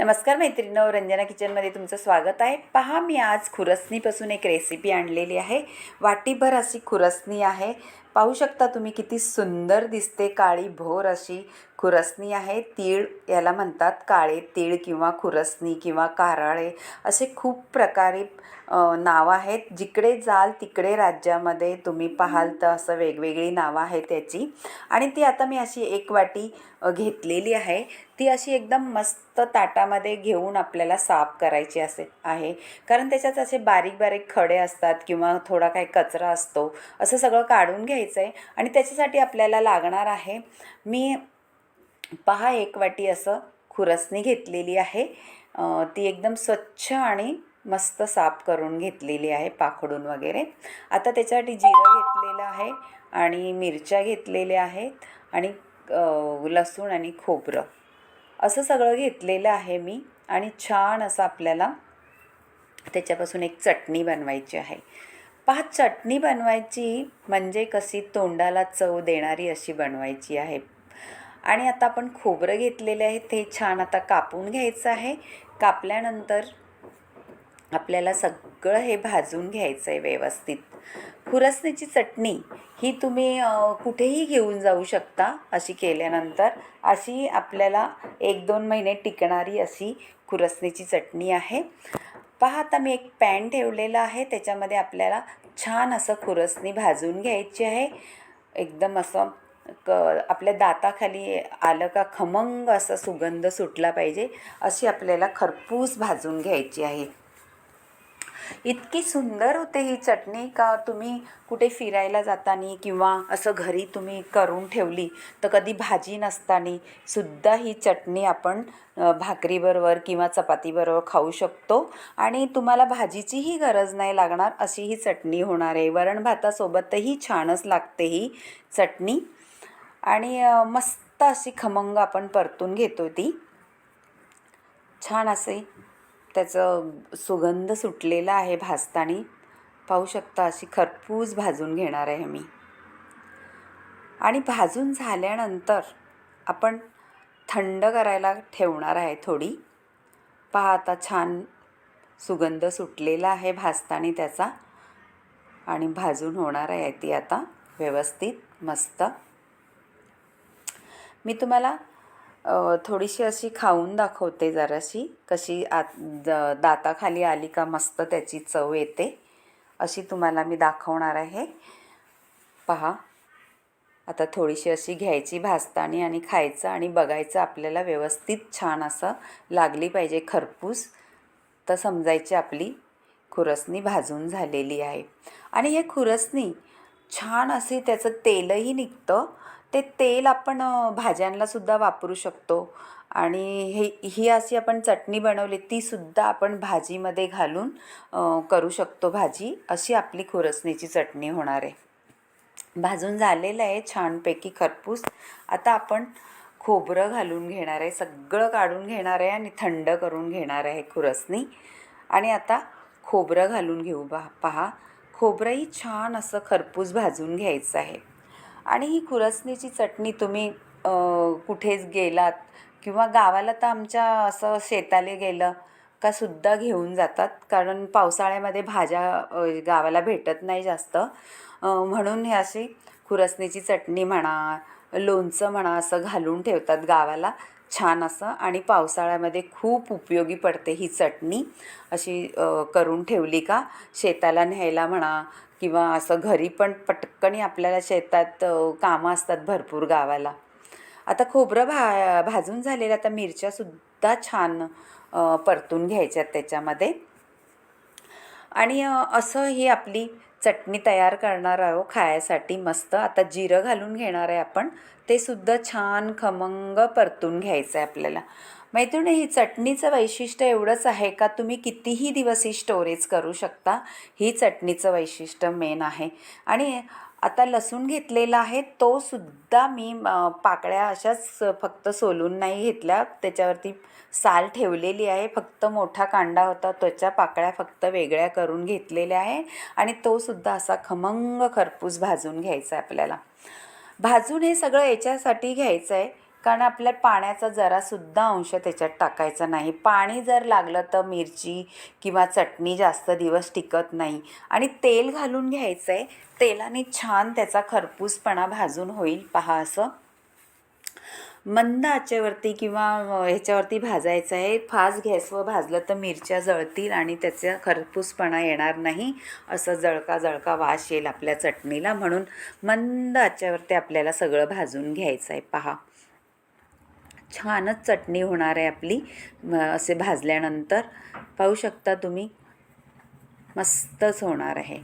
नमस्कार मैत्रिणी रंजना किचनमध्ये तुमचं स्वागत आहे. पहा मी आज खुरसणीपासून एक रेसिपी आणलेली आहे. वाटीभर अशी खुरसणी आहे. पाहू शकता तुम्ही किती सुंदर दिसते काळी भोर अशी. खुरसणी आहे तीळ याला म्हणतात काळे तीळ किंवा खुरसणी किंवा कारळे. असे खूप प्रकारे नावं आहेत. जिकडे जाल तिकडे राज्यामध्ये तुम्ही पाहाल तर असं वेगवेगळी नावं आहेत त्याची. आणि ती आता मी अशी एक वाटी घेतलेली आहे. ती अशी एकदम मस्त ताटामध्ये घेऊन आपल्याला साफ करायची असे आहे. कारण त्याच्यात असे बारीक बारीक खडे असतात किंवा थोडा काही कचरा असतो. असं सगळं काढून घ्यायचं. आहे आणि त्याच्यासाठी आपल्याला लागणार आहे. मी पहा एक वाटी असं खुरसणी घेतलेली आहे. ती एकदम स्वच्छ आणि मस्त साफ करून घेतलेली आहे पाखडून वगैरे. आता त्याच्यासाठी जिरं घेतलेलं आहे आणि मिरच्या घेतलेल्या आहेत आणि लसूण आणि खोबरं. असं सगळं घेतलेलं आहे मी आणि छान असं आपल्याला त्याच्यापासून एक चटणी बनवायची आहे. पहा चटणी बनवायची म्हणजे कशी तोंडाला चव देणारी अशी बनवायची आहे. आणि आता आपण खोबरं घेतलेले आहे ते छान आता कापून घ्यायचं आहे. कापल्यानंतर आपल्याला सगळं हे भाजून घ्यायचं आहे व्यवस्थित. खुरसणीची चटणी ही तुम्ही कुठेही घेऊन जाऊ शकता अशी केल्यानंतर. अशी आपल्याला एक दोन महिने टिकणारी अशी खुरसणीची चटणी आहे. पहा आता मी एक पॅन ठेवलेलं आहे. त्याच्यामध्ये आपल्याला छान असं खुरसणी भाजून घ्यायची आहे. एकदम असं क आपल्या दाताखाली आलं का खमंग असा सुगंध सुटला पाहिजे. अशी आपल्याला खरपूस भाजून घ्यायची आहे. इतकी सुंदर होते ही चटणी का तुम्ही कुठे फिरायला जाताना किंवा असं घरी तुम्ही करून ठेवली? तर कधी भाजी नसताना सुद्धा ही चटणी आपण भाकरीबरोबर किंवा चपातीबरोबर खाऊ शकतो. आणि तुम्हाला भाजीचीही गरज नाही लागणार अशी ही चटणी होणार आहे. वरण भातासोबतही छानच लागते ही चटणी. आणि मस्त अशी खमंग आपण परतून घेतो ती. छान असे त्याचं सुगंध सुटलेला आहे भाजताना पाहू शकता अशी खरपूस भाजून घेणार आहे मी. आणि भाजून झाल्यानंतर आपण थंड करायला ठेवणार आहे थोडी. पहा आता छान सुगंध सुटलेला आहे भाजताना त्याचा. आणि भाजून होणार आहे ती आता व्यवस्थित मस्त. मी तुम्हाला थोडीशी अशी खाऊन दाखवते जराशी. कशी आत द- दाताखाली आली का मस्त त्याची चव येते. अशी तुम्हाला मी दाखवणार आहे. पहा. आता थोडीशी अशी घ्यायची भाजतानी आणि खायचं आणि बघायचं आपल्याला व्यवस्थित छान असं लागली पाहिजे खरपूस. तर समजायची आपली खुरसणी भाजून झालेली आहे. आणि हे खुरसणी छान असे त्याचं तेलही निघतं. ते तेल आपण भाज्यांलासुद्धा सुद्धा वापरू शकतो. आणि हे ही अशी आपण चटणी बनवली ती सुद्धा आपण भाजीमध्ये घालून करू शकतो भाजी. अशी आपली खुरसणीची चटणी होणार आहे. भाजून झालेलं आहे छानपैकी खरपूस. आता आपण खोबरं घालून घेणार आहे. सगळं काढून घेणार आहे आणि थंड करून घेणार आहे खुरसणी. आणि आता खोबरं घालून घेऊ बा पहा. खोबरंही छान असं खरपूस भाजून घ्यायचं आहे. आणि ही खुरसणीची चटणी तुम्ही कुठेच गेलात किंवा गावाला तर आमच्या असं शेताले गेलं का सुद्धा घेऊन जातात. कारण पावसाळ्यामध्ये भाज्या गावाला भेटत नाही जास्त. म्हणून हे अशी खुरसणीची चटणी म्हणा लोणचं म्हणा असं घालून ठेवतात गावाला. छान असं आणि पावसाळ्यामध्ये खूप उपयोगी पडते ही चटणी. अशी करून ठेवली का शेताला न्यायला म्हणा किंवा असं घरी पण पटकनी आपल्याला शेतात कामं असतात भरपूर गावाला. आता खोबरं भा भाजून झालेलं आता मिरच्यासुद्धा छान परतून घ्यायच्यात त्याच्यामध्ये. आणि असं ही आपली चटणी तयार करणार आहोत खायसाठी. मस्त. आता जिरं घालून घेणार आहे आपण. ते सुद्धा छान खमंग परतून घ्यायचं आहे आपल्याला. मैत्रिणी ही चटणीचं वैशिष्ट्य एवढंच आहे का? तुम्ही कितीही दिवस ही स्टोरेज करू शकता. ही चटणीचं वैशिष्ट्य मेन आहे. आणि आता लसूण घेतलेला आहे तो सुद्धा मी पाकळ्या अशाच फक्त सोलून नाही घेतल्या. त्याच्यावरती साल ठेवलेली आहे फक्त मोठा कांदा होता त्याच्या पाकळ्या फक्त वेगळ्या करून घेतलेल्या आहे. आणि तो सुद्धा असा खमंग खरपूस भाजून घ्यायचा आहे आपल्याला. भाजून हे सगळं याच्यासाठी घ्यायचं आहे कारण आपल्या पाण्याचा जरासुद्धा अंश त्याच्यात टाकायचा नाही. पाणी जर लागलं तर मिरची किंवा चटणी जास्त दिवस टिकत नाही. आणि तेल घालून घ्यायचं आहे तेलाने छान त्याचा खरपूसपणा भाजून होईल. पहा असं. मंद आचेवरती किंवा ह्याच्यावरती भाजायचं आहे फास्ट गॅसवर भाजलं तर मिरच्या जळतील आणि त्याचा खरपूसपणा येणार नाही. असं जळका जळका वास येईल आपल्या चटणीला. म्हणून मंद आचेवरती आपल्याला सगळं भाजून घ्यायचं आहे पहा. छानच चटणी होणार आहे आपली म असे भाजल्यानंतर. पाहू शकता तुम्ही मस्तच होणार आहे.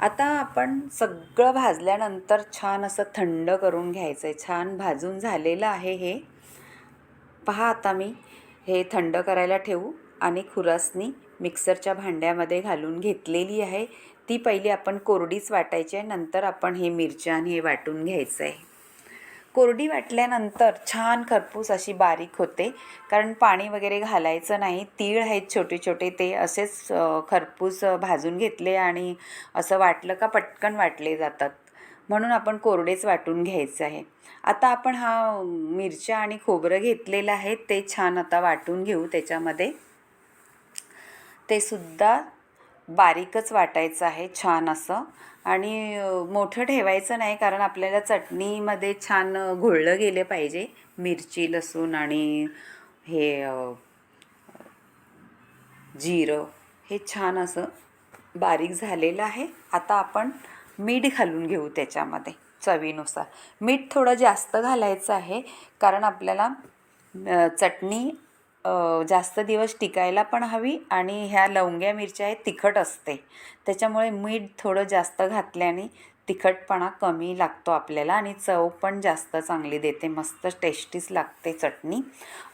आता आपण सगळं भाजल्यानंतर छान असं थंड करून घ्यायचं आहे छान भाजून झालेलं आहे हे. पहा आता मी हे थंड करायला ठेवू आणि खुरासनी मिक्सरच्या भांड्यामध्ये घालून घेतलेली आहे. ती पहिली आपण कोरडीच वाटायची आहे नंतर आपण हे मिरच्या आणि हे वाटून घ्यायचं आहे कोरडी वाटल्यानंतर छान खरपूस अशी बारीक होते. कारण पाणी वगैरे घालायचं नाही तीळ आहेत छोटे छोटे ते असेच खरपूस भाजून घेतले आणि असं वाटलं का पटकन वाटले जातात. म्हणून आपण कोरडेच वाटून घ्यायचं आहे. आता आपण हा मिरच्या आणि खोबरं घेतलेलं आहे ते छान आता वाटून घेऊ त्याच्यामध्ये. ते सुद्धा बारीकच वाटायचं आहे छान असं. आणि मोठं ठेवायचं नाही कारण आपल्याला चटणीमध्ये छान घोळलं गेलं पाहिजे. मिरची लसूण आणि हे जिरं हे छान असं बारीक झालेलं आहे. आता आपण मीठ घालून घेऊ त्याच्यामध्ये चवीनुसार. मीठ थोडं जास्त घालायचं आहे कारण आपल्याला चटणी जास्त दिवस टिकायला पण हवी आणि ह्या लवंग्या मिरच्या आहेत तिखट असते. त्याच्यामुळे मीठ थोडं जास्त घातल्याने तिखटपणा कमी लागतो आपल्याला आणि चव पण जास्त चांगली देते मस्त टेस्टीच लागते चटणी.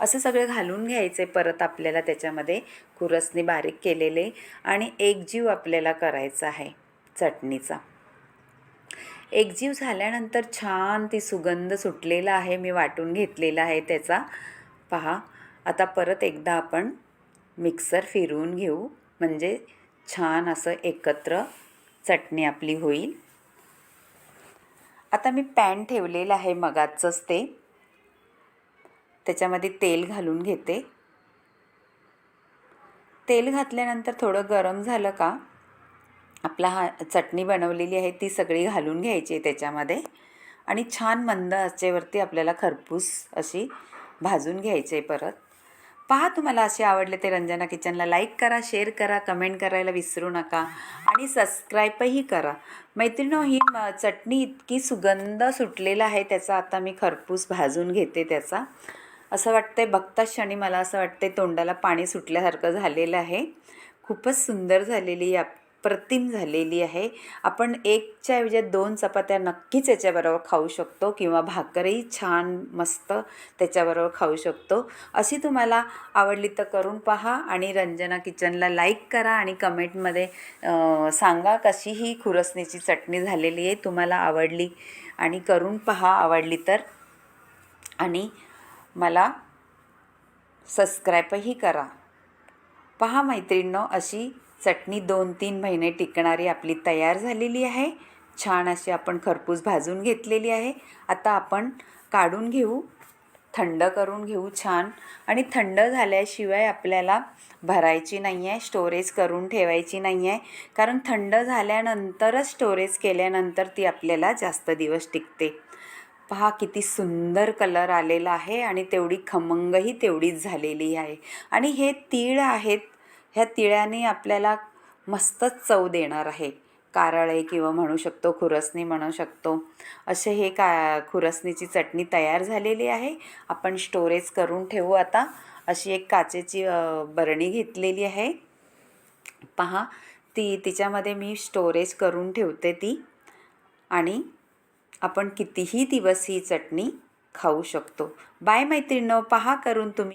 असं सगळं घालून घ्यायचे परत आपल्याला त्याच्यामध्ये खुरसने बारीक केलेले आणि एकजीव आपल्याला करायचा आहे चटणीचा. एकजीव झाल्यानंतर छान ती सुगंध सुटलेला आहे मी वाटून घेतलेला आहे त्याचा. पहा आता परत एकदा आपण मिक्सर फिरवून घेऊ. म्हणजे छान असं एकत्र चटणी आपली होईल. आता मी पॅन ठेवलेलं आहे मगाचंच ते. त्याच्यामध्ये तेल घालून घेते. तेल घातल्यानंतर थोडं गरम झालं का? आपला हा चटणी बनवलेली आहे ती सगळी घालून घ्यायची आहे त्याच्यामध्ये. आणि छान मंद आचेवरती आपल्याला खरपूस अशी भाजून घ्यायची आहे परत. पहा तुम्हाला असे आवडले ते रंजना किचनला. लाईक करा शेअर करा कमेंट करायला विसरू नका. आणि सबस्क्राईबही करा. मैत्रिणो ही म- चटणी इतकी सुगंध सुटलेला आहे त्याचा आता मी खरपूस भाजून घेते त्याचा. असं वाटतंय बघताच क्षणी मला असं वाटतंय तोंडाला पाणी सुटल्यासारखं झालेलं आहे. खूपच सुंदर झालेली आप अप्रतिम झालेली आहे. आपण एकच्या ऐवजी दोन चपात्या नक्कीच याच्याबरोबर खाऊ शकतो किंवा भाकरही छान मस्त त्याच्याबरोबर खाऊ शकतो. अशी तुम्हाला आवडली तर करून पहा आणि रंजना किचनला लाईक करा आणि कमेंटमध्ये सांगा कशी ही खुरसणीची चटणी झालेली आहे तुम्हाला आवडली आणि करून पहा आवडली तर. आणि मला सबस्क्राईबही करा. पहा मैत्रिणींनो अशी चटणी दोन तीन महिने टिकणारी आपली तयार झालेली आहे. छान अशी आपण खरपूस भाजून घेतलेली आहे. आता आपण काढून घेऊ. थंड करून घेऊ छान. आणि थंड झाल्याशिवाय आपल्याला भरायची नाही आहे स्टोरेज करून ठेवायची नाही आहे कारण थंड झाल्यानंतरच स्टोरेज केल्यानंतर ती आपल्याला जास्त दिवस टिकते. पहा किती सुंदर कलर आलेला आहे आणि तेवढी खमंगही तेवढीच झालेली आहे. आणि हे तीळ आहेत ह्या तिळ्याने आपल्याला मस्तच चव देणार आहे. कारळे किंवा म्हणू शकतो खुरसणी म्हणू शकतो असे हे का खुरसणीची चटणी तयार झालेली आहे. आपण स्टोरेज करून ठेवू आता. अशी एक काचेची बरणी घेतलेली आहे. पहा ती तिच्यामध्ये मी स्टोरेज करून ठेवते ती. आणि आपण कितीही दिवस ही चटणी खाऊ शकतो. बाय मैत्रिणींनो पहा करून तुम्ही.